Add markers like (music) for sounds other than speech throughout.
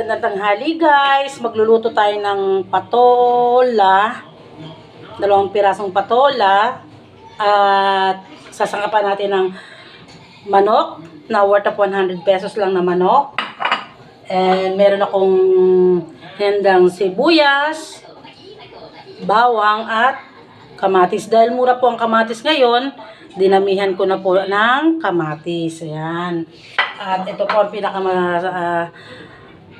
Gandang tanghali guys. Magluluto tayo ng patola. Dalawang pirasong patola. At sasangkapan natin ng manok na worth of 100 pesos lang na manok. And meron akong hendang sibuyas, bawang at kamatis. Dahil mura po ang kamatis ngayon, dinamihan ko na po ng kamatis. Ayan. At ito po ang pinaka ah,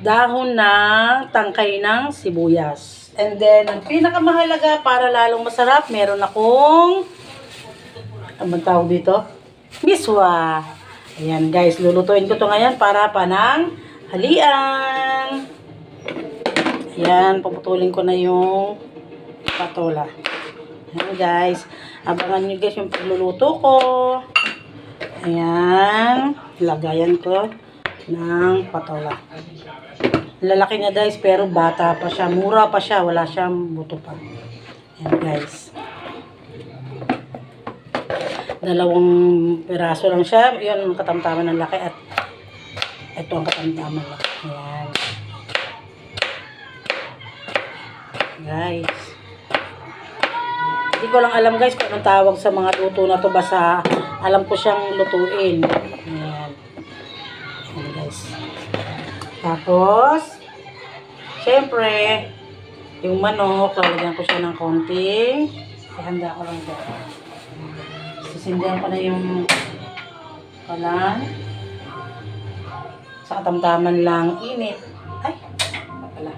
dahon ng tangkay ng sibuyas. And then, ang pinakamahalaga para lalong masarap, meron akong ano bang tawag dito? Miswa. Ayan guys, lulutuin ko to ngayon para panang halian. Ayan, puputulin ko na yung patola. Ayan guys, abangan nyo guys yung pagluluto ko. Ayan, lagayan ko ng patola. Lalaki niya guys, pero bata pa siya. Mura pa siya, wala siyang buto pa. Ayan guys. Dalawang piraso lang siya. Yun ang katamtaman ng laki at ito ang katamtaman lang. Ayan. Guys. Hindi ko lang alam guys kung anong tawag sa mga luto na to. Basta alam ko siyang lutuin. Ayan. Ayan guys. Tapos, syempre, yung manok, lalagyan ko siya ng konting. Ihanda ko lang dyan. Sisindihan ko na yung kalan. Sa katamtaman lang init. Ay, pala.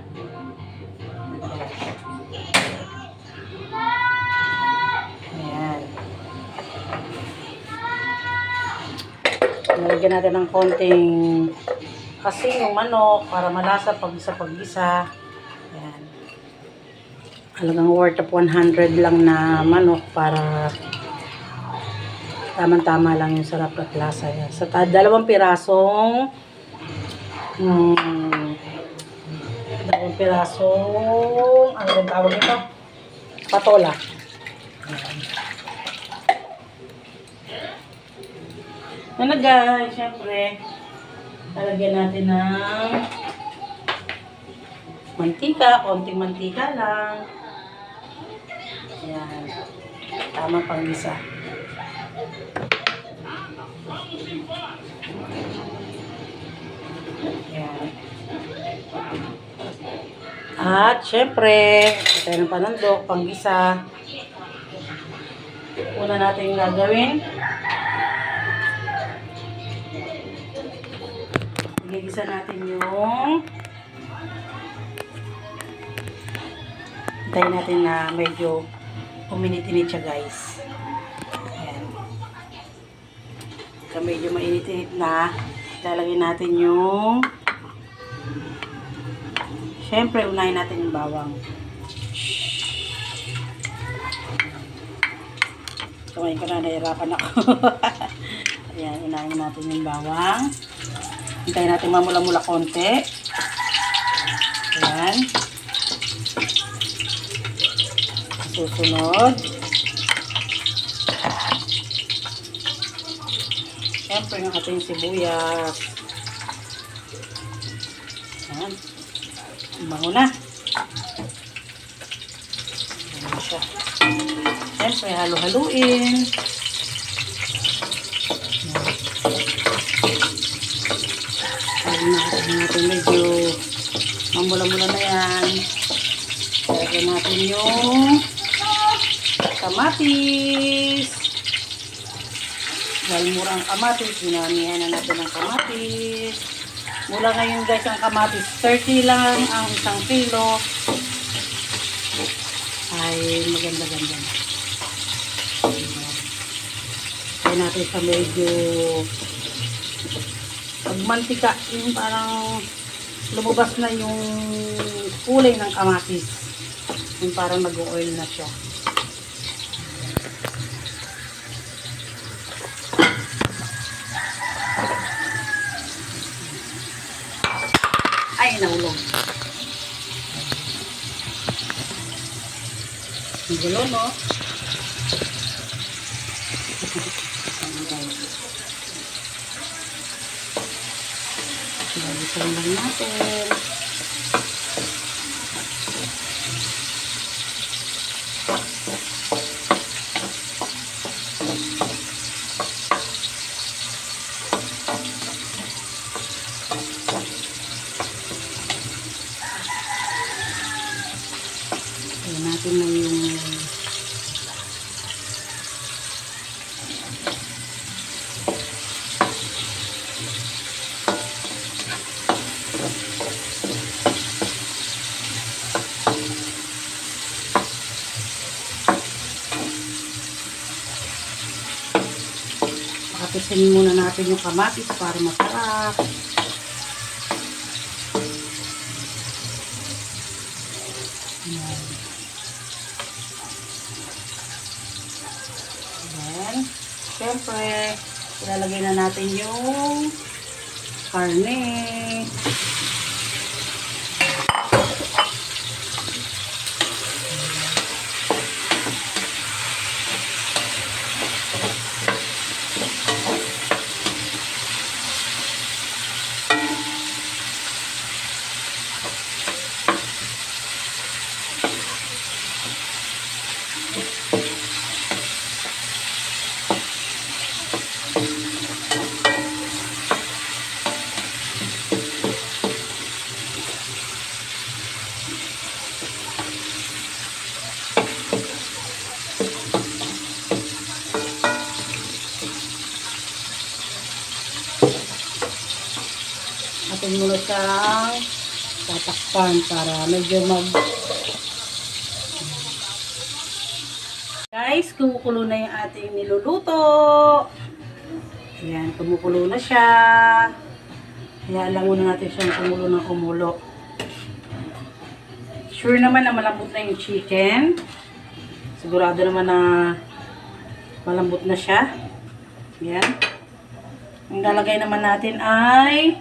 Ayan. Nalagyan natin ng konting kasi yung manok para malasa pag sa pag-isa. Ayan. Halagang worth of 100 lang na manok para tamang-tama lang yung sarap at lasa niya. Sa dalawang pirasong hmm, dalawang pirasong ano yung tawag nito? Patola. Ayan. Ano guys, syempre, lalagyan natin ng mantika, konting mantika lang. Ayan. Tama pang isa. Ayan. At syempre, tayo ng panandok, panggisa. Una natin gagawin. Igigisa natin yung Hintayin natin na medyo uminit-init siya guys. Ayan. Pagka medyo mainit-init na, lalagyan natin yung Siyempre, unahin natin yung bawang. Kumain ko na, nahirapan ako. (laughs) Ayan, unahin natin yung bawang. Hintayin natin mamula-mula konti. Ayan. Susunod. Siyempre, yung ating sibuyas. Ayan. Bango na. Ayan siya. Siyempre, halo-haluin. Ayan natin natin medyo mamula-mula na yan. Lagyan natin yung kamatis. Dahil mura ang kamatis, dinamihan na natin ang kamatis. Mula ngayon guys ang kamatis, 30 lang ang isang kilo. Ay maganda-ganda na. Kaya natin sa medyo pagmantika, yung parang lumabas na yung kulay ng kamatis. Yung parang nag-oil na siya. Ay, naulog. Ang gulo, no? Isan lang natin. Ayan natin na yung Pakatisin muna natin yung kamatis para masarap. Ayan. Syempre, ilalagay na natin yung karne. Atin muna siyang tatakpan para medyo mag... Guys, kumukulo na yung ating niluluto. Ayan, kumukulo na siya. Kaya lang muna natin siyang kumulo ng kumulo. Sure naman na malambot na yung chicken. Sigurado naman na malambot na siya. Ayan. Ang lalagay naman natin ay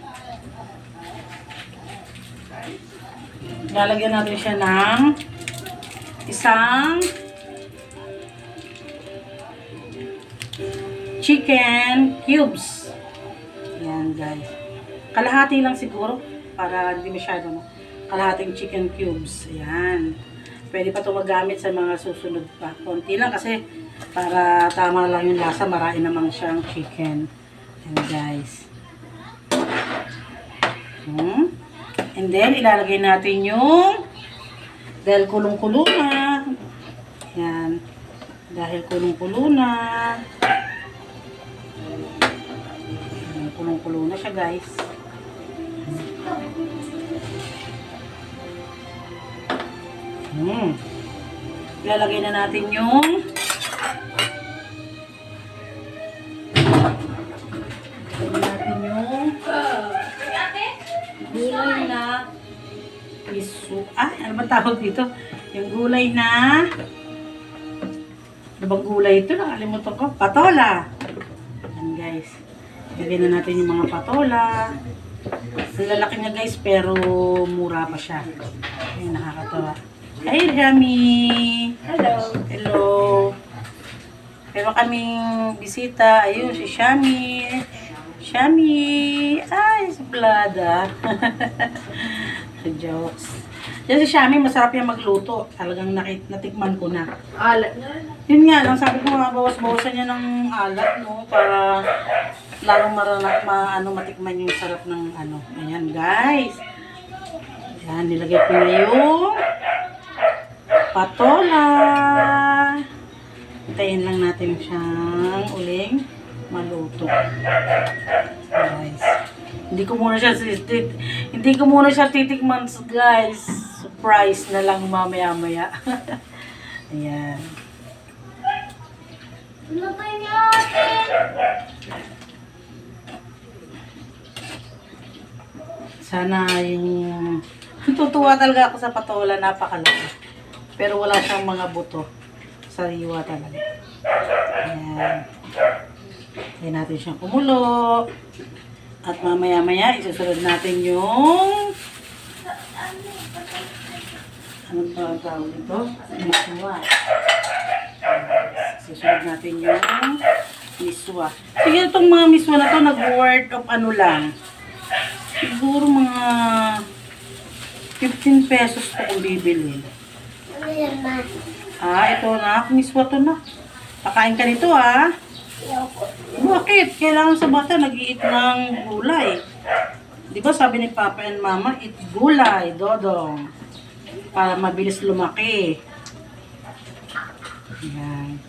lalagyan natin siya ng isang chicken cubes. Ayan guys. Kalahati lang siguro para hindi masyado no. Kalahating chicken cubes. Ayan. Pwede pa ito magamit sa mga susunod pa. Konti lang kasi para tama lang yung lasa. Marami namang siyang chicken. Ayan guys. Hmm. And then, ilalagay natin yung dahil kulong-kulo na. Ayan. Dahil kulong-kulo na. Kulong-kulo na siya guys. Hmm. Ilalagay na natin yung tawag dito? Yung gulay na ano bang gulay ito? Nakalimutan ko. Patola. Yan guys. Lagyan na natin yung mga patola. Ang lalaki niya guys, pero mura pa siya. Ayun, nakakatawa. Hey, Rami! Hello. Hello! Meron kaming bisita. Ayun, si Shami. Shami! Ay, suplada. (laughs) Jokes. Yan si Shami, masarap yung magluto. Talagang nakit, natikman ko na. Alat na. Yun nga lang, sabi ko nga, bawas-bawasan niya ng alat, no? Para lalong marana, ma, ano, matikman yung sarap ng ano. Ayan, guys. Ayan, nilagay ko na yung patola. Hintayin lang natin siyang uling maluto. Guys. Hindi ko muna siya tit- hindi ko muna siya titikman guys. Surprise na lang mamaya-maya. (laughs) Ayan. Atin. Sana yung... Tutuwa talaga ako sa patola, napakalaki. Pero wala siyang mga buto. Sariwa talaga. Ayan. Ayan natin siyang kumulo. At mamaya-maya, isusunod natin yung... Ano ba ang tawag dito? Miswa. Susunod natin yung miswa. Sige, itong mga miswa na to, nag-worth of ano lang. Siguro mga 15 pesos po kung bibili. Ano yan ma? Ah, ito na. Miswa to na. Pakain ka nito ah. Bakit? Kailangan sa bata nag-iit ng gulay. Di ba sabi ni Papa and Mama, eat gulay, dodong. Para mabilis lumaki. Ayan.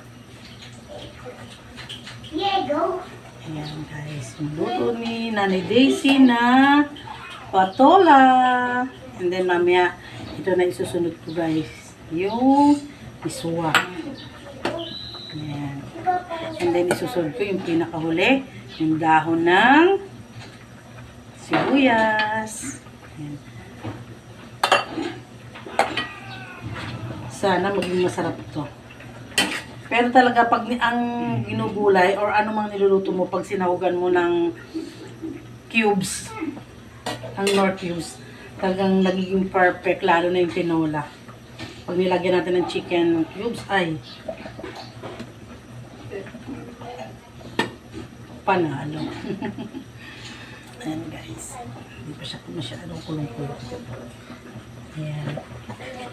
Ayan guys. Luto ni Nanay Daisy na patola. And then mamaya, ito na isusunod ko guys. Yung iswa. Ayan. And then isusunod ko yung pinakahuli. Yung dahon ng sibuyas. Ayan. Sana maging masarap to. Pero talaga pag ang ginugulay or ano mang niluluto mo pag sinahugan mo ng cubes, ang nor cubes, talagang nagiging perfect lalo na yung tinola. Pag nilagyan natin ng chicken cubes, ay panalo. (laughs) Ayan guys. Hindi pa siya masyadong kulong-kulong. Ayan.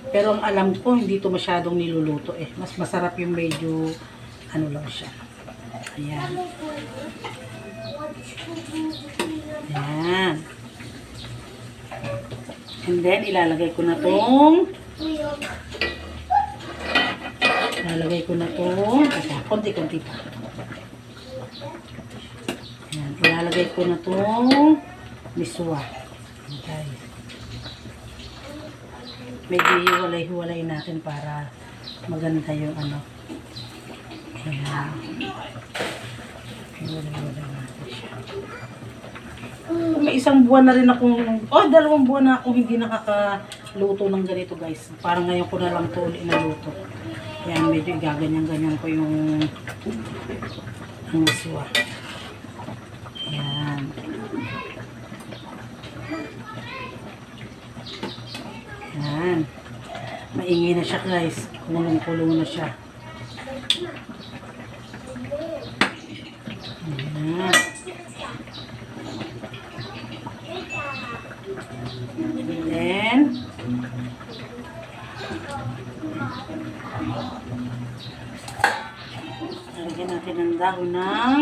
Pero ang alam ko, hindi to masyadong niluluto eh. Mas masarap yung medyo, ano lang siya. Ayan. Ayan. And then, ilalagay ko na tong, ilalagay ko na tong, konti-konti pa. Ayan, ilalagay ko na tong miswa. Guys medyo hiwalay-hiwalay natin para maganda yung ano. Ayan. May isang buwan na rin akong, oh, dalawang buwan na akong hindi nakakaluto ng ganito guys. Parang ngayon ko na lang to ulit naluto. Ayan, medyo igaganyan-ganyan ko yung ang maswa. Ayan. Yan. Maingay na siya guys. Kulong-kulong na siya. Yan. And then, lagyan natin ng dahon ng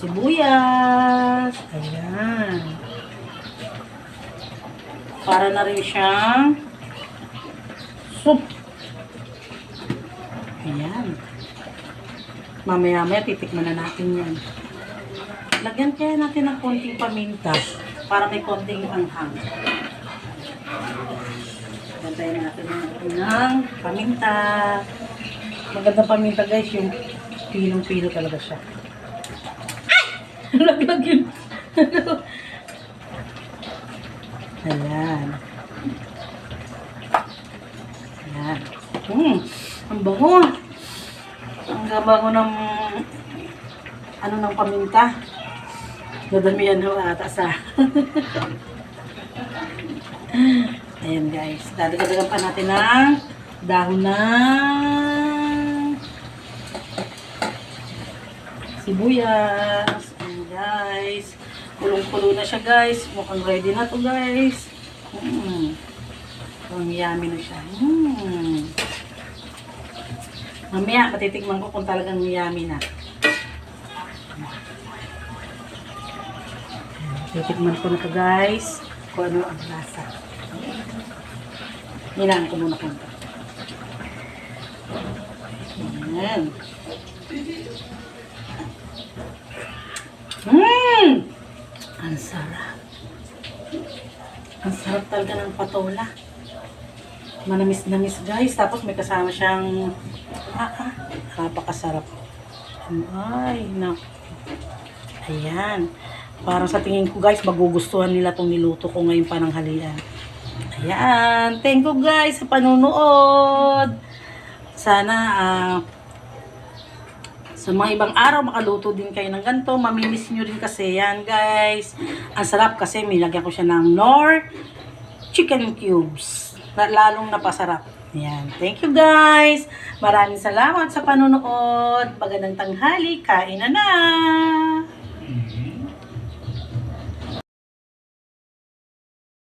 sibuyas. Ayan para na rin siyang soup. Ayan. Mamaya-maya titikman na natin yan. Lagyan kaya natin ng konting paminta para may konting anghang. Gantayin natin ng paminta. Magandang paminta guys, yung pilong-pilo talaga siya. (laughs) Laglag yun. (laughs) Ayan. Ayan. Hmm, ang bango. Ang gabango ng ano ng paminta. Nadamihan ho ata sa. (laughs) Ayan guys. Dadagdagan pa natin ng dahon ng sibuyas. Ayan guys. Kulong-kulo na siya guys. Mukhang ready na to guys. Mm. Ang yummy na siya. Mm. Mamaya, matitikman ko kung talagang yummy na. Titikman ko na to guys. Kung ano ang lasa. Hinaan ko muna kung Ayan. Mmm! Ang sarap. Ang sarap talaga ng patola. Manamis-namis guys. Tapos may kasama siyang ah, ah, napakasarap. Ay, na. Ayan. Para sa tingin ko guys, magugustuhan nila tong niluto ko ngayong pananghalian. Ayan. Thank you guys sa panunood. Sana ah sa mga ibang araw, makaluto din kayo ng ganito. Mamimiss nyo rin kasi yan, guys. Ang sarap kasi may lagyan ko siya ng nor chicken cubes. Na, lalong napasarap. Yan. Thank you, guys. Maraming salamat sa panonood. Magandang tanghali. Kain na na.